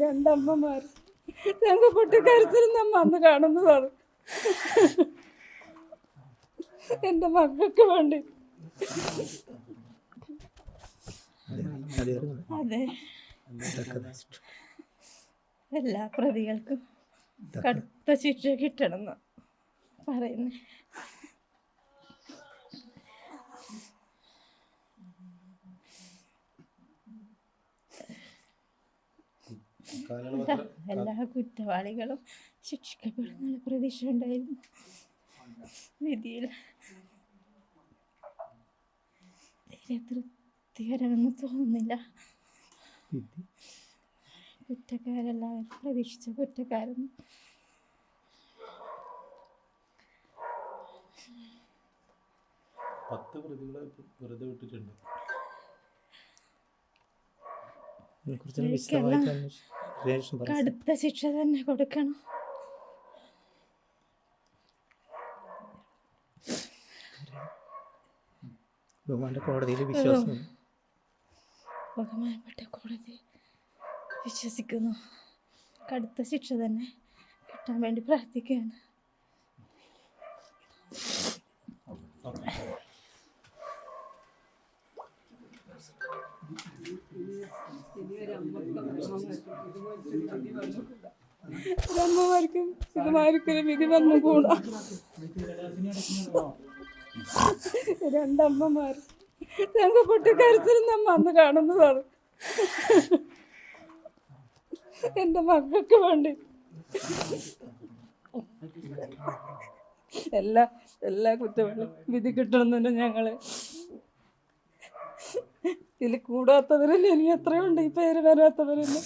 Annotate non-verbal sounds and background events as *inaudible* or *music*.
രണ്ടമ്മമാർ ഞങ്ങൾ കുട്ടിക്കാരത്തിൽ നമ്മ അന്ന് കാണുന്നതാണ്. എന്റെ മക്കൾക്ക് വേണ്ടി. അതെ. എല്ലാ പ്രതികൾക്കും കടുത്ത ശിക്ഷ കിട്ടണം പറയുന്നേ. *laughs* എല്ലാ കുറ്റവാളികളും ശിക്ഷിക്കപ്പെടുന്ന പ്രതീക്ഷ ഉണ്ടായിരുന്നു വിധിയിൽ. തീരെ തൃപ്തികരമെന്ന് തോന്നുന്നില്ല. കുറ്റക്കാരെല്ലാവരും പ്രതീക്ഷിച്ച കുറ്റക്കാരൊന്നും പത്ത് പ്രതികളെ വെറുതെ വിട്ടിട്ടുണ്ട്. ഇതിനെക്കുറിച്ച് വിശദമായിട്ട് അന്വേഷിച്ചു കടുത്ത ശിക്ഷ തന്നെ കൊടുക്കണം. ബഹുമാന്റെ കോടതിയിൽ വിശ്വാസം ബഹുമാനപ്പെട്ട കോടതി വിശ്വസിക്കുന്നു. കടുത്ത ശിക്ഷ തന്നെ കിട്ടാൻ വേണ്ടി പ്രാർത്ഥിക്കുകയാണ്. അമ്മമാർക്കും ഇതുമാർക്കൊരു വിധി വന്നു കൂടാ. രണ്ടമ്മമാർ. ഞങ്ങൾ പൊട്ടിക്കരച്ചിൽ നമ്മ അന്ന് കാണുന്നതാണ്. എന്റെ മക്കൾക്ക് വേണ്ടി. എല്ലാ എല്ലാ കുറ്റങ്ങളും വിധി കിട്ടണമെന്നുണ്ട് ഞങ്ങൾ. ഇതിൽ കൂടാത്തവരല്ലേ? ഇനി എത്രയുണ്ട് ഈ പേര് വരാത്തവരല്ലേ?